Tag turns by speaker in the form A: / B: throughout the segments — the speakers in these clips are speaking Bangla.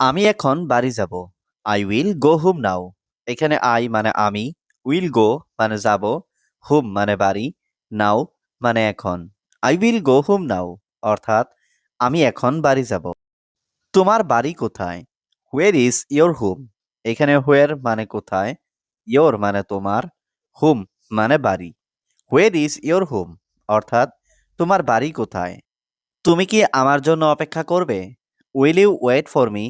A: আমি এখন বাড়ি যাব। I will go home now এখানে আই মানে আমি উইল গো মানে যাব হোম মানে বাড়ি নাও মানে এখন। I will go home now অর্থাৎ আমি এখন বাড়ি যাব। তোমার বাড়ি কোথায়? হোয়ের ইজ ইয়োর হোম এখানে হোয়ের মানে কোথায়? ইয়োর মানে তোমার হোম মানে বাড়ি। হোয়ের ইজ ইয়োর হোম অর্থাৎ তোমার বাড়ি কোথায়? তুমি কি আমার জন্য অপেক্ষা করবে? Will you wait for me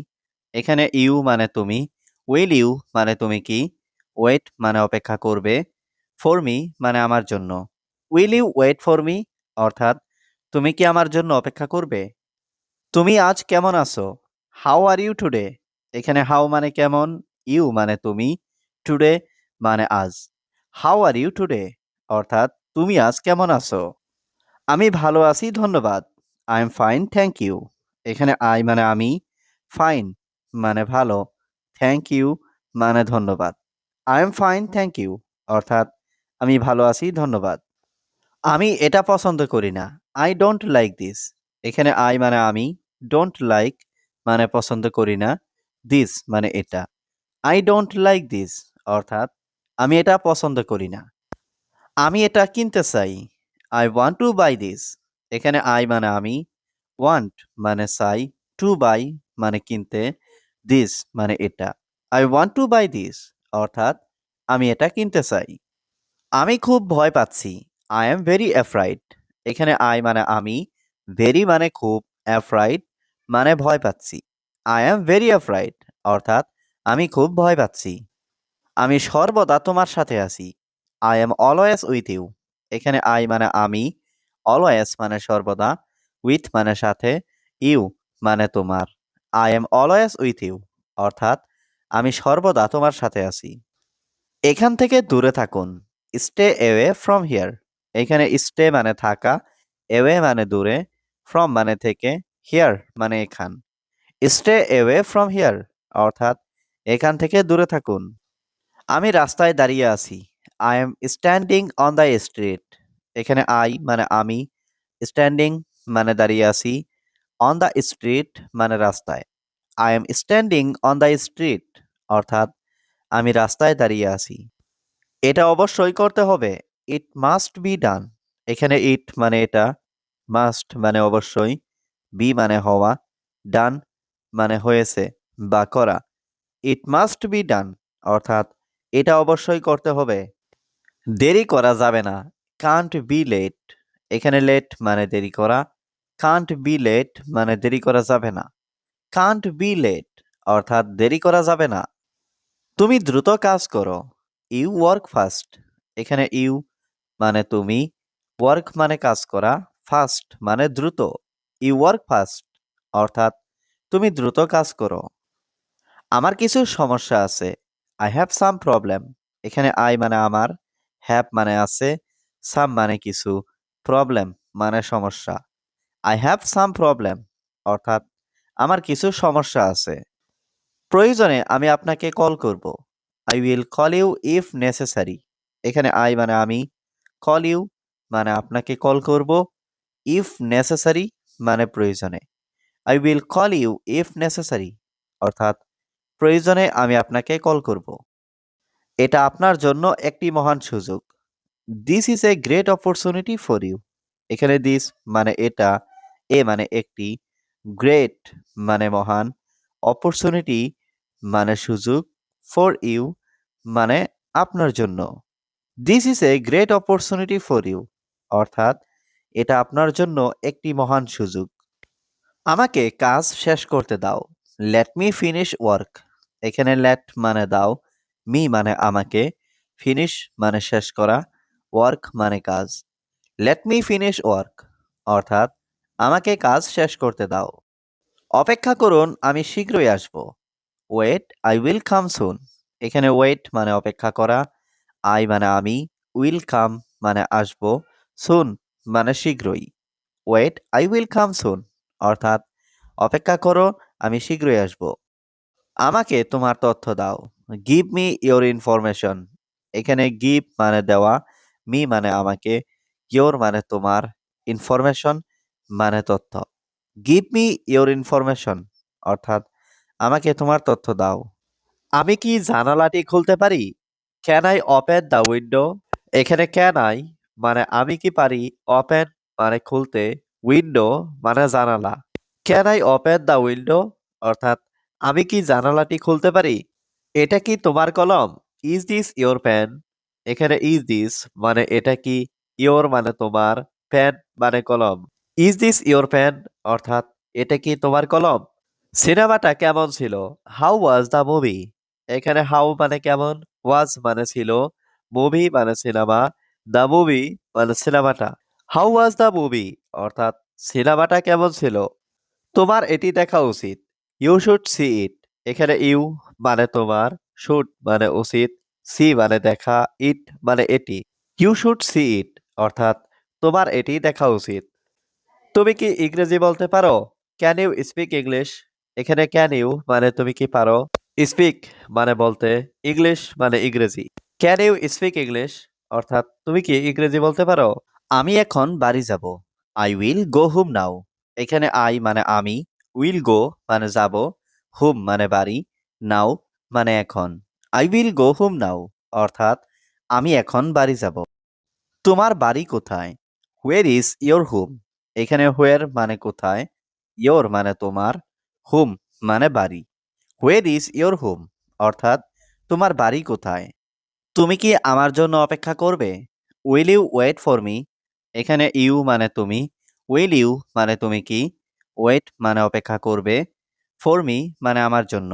A: এখানে ইউ মানে তুমি উইল ইউ মানে তুমি কি ওয়েট মানে অপেক্ষা করবে ফর মি মানে আমার জন্য। Will you wait for me অর্থাৎ, তুমি কি আমার জন্য অপেক্ষা করবে? তুমি আজ কেমন আছো? হাউ আর ইউ টুডে এখানে হাউ মানে কেমন? ইউ মানে তুমি টুডে মানে আজ। হাউ আর ইউ টুডে অর্থাৎ, তুমি আজ কেমন আছো? আমি ভালো আছি, ধন্যবাদ। I am fine thank you এখানে আই মানে আমি ফাইন মানে ভালো। থ্যাংক ইউ মানে ধন্যবাদ। I am fine thank you অর্থাৎ, আমি ভালো আছি, ধন্যবাদ। আমি এটা পছন্দ করি না। আই ডোন্ট লাইক দিস এখানে আই মানে আমি ডোন্ট লাইক মানে পছন্দ করি না। দিস মানে এটা। আই ডোন্ট লাইক দিস অর্থাৎ, আমি এটা পছন্দ করি না। আমি এটা কিনতে চাই। I want to buy this এখানে আই মানে আমি ওয়ান্ট মানে চাই টু বাই মানে কিনতে। দিস মানে এটা। I want to buy this অর্থাৎ আমি এটা কিনতে চাই। আমি খুব ভয় পাচ্ছি। আই এম ভেরি অ্যাফ্রাইড এখানে আই মানে আমি ভেরি মানে খুব অ্যাফ্রাইড মানে ভয় পাচ্ছি। আই এম ভেরি অ্যাফ্রাইড অর্থাৎ আমি খুব ভয় পাচ্ছি। আমি সর্বদা তোমার সাথে আছি। I am always with you এখানে আই মানে আমি অলওয়েজ মানে সর্বদা উইথ মানে সাথে ইউ মানে তোমার। I am always with you অর্থাৎ আমি সর্বদা তোমার সাথে আছি। এখান থেকে দূরে থাকুন। স্টে এওয়ে ফ্রম হিয়ার এখানে স্টে মানে থাকা এওয়ে মানে দূরে ফ্রম মানে থেকে হিয়ার মানে এখান। স্টে এওয়ে ফ্রম হিয়ার অর্থাৎ এখান থেকে দূরে থাকুন। আমি রাস্তায় দাঁড়িয়ে আছি। I am standing on the street এখানে আই মানে আমি স্ট্যান্ডিং মানে দাঁড়িয়ে আছি। অন দ্য স্ট্রিট মানে রাস্তায়। I am standing on the street অর্থাৎ আমি রাস্তায় দাঁড়িয়ে আছি। এটা অবশ্যই করতে হবে। ইট মাস্ট বি ডান এখানে ইট মানে এটা মাস্ট মানে অবশ্যই বি মানে হওয়া ডান মানে হয়েছে বা করা। ইট মাস্ট বি ডান অর্থাৎ এটা অবশ্যই করতে হবে। দেরি করা যাবে না। কান্ট বি লেট এখানে লেট মানে দেরি করা। কান্ট বি লেট মানে দেরি করা যাবে না। কান্ট বি লেট অর্থাৎ দেরি করা যাবে না। তুমি দ্রুত কাজ করো। ইউ ওয়ার্ক ফাস্ট এখানে ইউ মানে তুমি। ওয়ার্ক মানে কাজ করা। ফাস্ট মানে দ্রুত। ইউ ওয়ার্ক ফাস্ট অর্থাৎ তুমি দ্রুত কাজ করো। আমার কিছু সমস্যা আছে। আই হ্যাভ সাম প্রবলেম এখানে আই মানে আমার হ্যাভ মানে আছে। সাম মানে কিছু। প্রবলেম মানে সমস্যা। আই হ্যাভ সাম প্রবলেম অর্থাৎ, আমার কিছু সমস্যা আছে। প্রয়োজনে আমি আপনাকে কল করব। I will call you if necessary এখানে আই মানে আমি কল ইউ মানে আপনাকে কল করব। ইফ নেসেসারি মানে প্রয়োজনে। I will call you if necessary অর্থাৎ, প্রয়োজনে আমি আপনাকে কল করব। এটা আপনার জন্য একটি মহান সুযোগ। This is a great opportunity for you এখানে দিস মানে এটা এ মানে একটি গ্রেট মানে মহান অপরচুনিটি মানে সুযোগ ফর ইউ মানে আপনার জন্য। This is a great opportunity for you অর্থাৎ এটা আপনার জন্য একটি মহান সুযোগ। আমাকে কাজ শেষ করতে দাও। লেট মি ফিনিশ ওয়ার্ক এখানে লেট মানে দাও মি মানে আমাকে। ফিনিশ মানে শেষ করা ওয়ার্ক মানে কাজ। লেট মি ফিনিশ ওয়ার্ক অর্থাৎ আমাকে কাজ শেষ করতে দাও। অপেক্ষা করুন, আমি শীঘ্রই আসব। Wait I will come soon এখানে ওয়েট মানে অপেক্ষা করা আই মানে আমি উইল কাম মানে আসব সুন মানে শীঘ্রই। Wait I will come soon অর্থাৎ, অপেক্ষা করো, আমি শীঘ্রই আসব। আমাকে তোমার তথ্য দাও। গিভ মি ইয়োর ইনফরমেশন এখানে গিভ মানে দেওয়া মি মানে আমাকে ইয়োর মানে তোমার ইনফরমেশন মানে তথ্য। গিভ মি ইয়োর ইনফরমেশন অর্থাৎ আমাকে তোমার তথ্য দাও। আমি কি জানালাটি খুলতে পারি? Can I open the window এখানে ক্যান আই মানে আমি কি পারি? ওপেন মানে খুলতে। উইন্ডো মানে জানালা। Can I open the window অর্থাৎ আমি কি জানালাটি খুলতে পারি? এটা কি তোমার কলম? ইজ দিস ইয়োর পেন এখানে ইজ দিস মানে এটা কি? ইয়োর মানে তোমার পেন মানে কলম। ইজ দিস ইয়োর পেন অর্থাৎ, এটা কি তোমার কলম? সিনেমাটা কেমন ছিল? হাউ ওয়াজ দ্য মুভি এখানে হাউ মানে কেমন? ওয়াজ মানে ছিল মুভি মানে সিনেমা। দ্য মুভি মানে সিনেমাটা। হাউ ওয়াজ দ্য মুভি অর্থাৎ, সিনেমাটা কেমন ছিল? তোমার এটি দেখা উচিত। ইউ শুড সি ইট এখানে ইউ মানে তোমার শুড মানে উচিত। সি মানে দেখা ইট মানে এটি। ইউ শুড সি ইট অর্থাৎ, তোমার এটি দেখা উচিত। তুমি কি ইংরেজি বলতে পারো? ক্যান ইউ স্পিক ইংলিশ এখানে ক্যান ইউ মানে তুমি কি পারো? স্পিক মানে বলতে ইংলিশ মানে ইংরেজি। ক্যান ইউ স্পিক ইংলিশ অর্থাৎ তুমি কি ইংরেজি বলতে পারো? আমি এখন বাড়ি যাব। আই উইল গো হুম নাও এখানে আই মানে আমি উইল গো মানে যাব হুম মানে বাড়ি নাও মানে এখন। আই উইল গো হুম নাও অর্থাৎ আমি এখন বাড়ি যাব। তোমার বাড়ি কোথায়? হোয়ার ইজ ইয়োর হোম এখানে হোয়ার মানে কোথায়? ইয়োর মানে তোমার হোম মানে বাড়ি। হোয়ার ইজ ইয়োর হোম অর্থাৎ, তোমার বাড়ি কোথায়? তুমি কি আমার জন্য অপেক্ষা করবে? Will you wait for me এখানে ইউ মানে তুমি। উইল ইউ মানে তুমি কি? ওয়েট মানে অপেক্ষা করবে। ফর মি মানে আমার জন্য।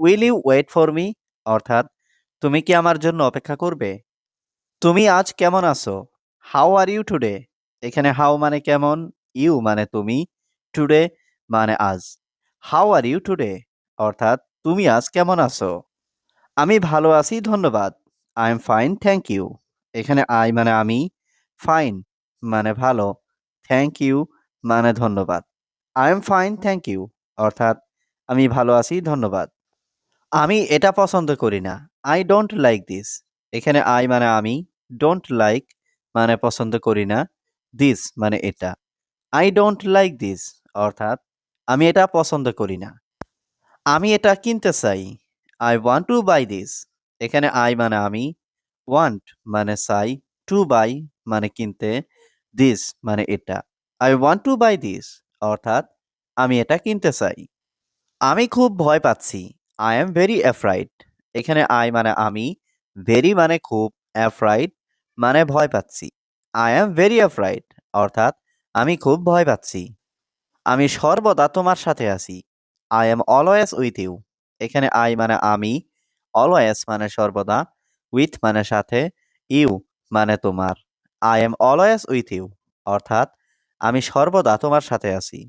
A: Will you wait for me অর্থাৎ, তুমি কি আমার জন্য অপেক্ষা করবে? তুমি আজ কেমন আছো? হাউ আর ইউ টুডে এখানে হাউ মানে কেমন? ইউ মানে তুমি টুডে মানে আজ। হাউ আর ইউ টুডে অর্থাৎ তুমি আজ কেমন আছো? আমি ভালো আছি, ধন্যবাদ। I am fine thank you এখানে আই মানে আমি ফাইন মানে ভালো। থ্যাংক ইউ মানে ধন্যবাদ। I am fine thank you অর্থাৎ আমি ভালো আছি, ধন্যবাদ। আমি এটা পছন্দ করি না। আই ডোন্ট লাইক দিস এখানে আই মানে আমি ডোন্ট লাইক মানে পছন্দ করি না। দিস মানে এটা। আই ডোন্ট লাইক দিস অর্থাৎ আমি এটা পছন্দ করি না। আমি এটা কিনতে চাই। I want to buy this এখানে আই মানে আমি ওয়ান্ট মানে চাই। টু বাই মানে কিনতে। দিস মানে এটা। I want to buy this অর্থাৎ আমি এটা কিনতে চাই। আমি খুব ভয় পাচ্ছি। আই এম ভেরি অ্যাফ্রাইড এখানে আই মানে আমি ভেরি মানে খুব অ্যাফ্রাইড মানে ভয় পাচ্ছি। আই এম ভেরি অ্যাফ্রাইড অর্থাৎ আমি খুব ভয় পাচ্ছি। আমি সর্বদা তোমার সাথে আছি। I am always with you এখানে আই মানে আমি অলওয়েজ মানে সর্বদা উইথ মানে সাথে ইউ মানে তোমার। I am always with you অর্থাৎ আমি সর্বদা তোমার সাথে আছি।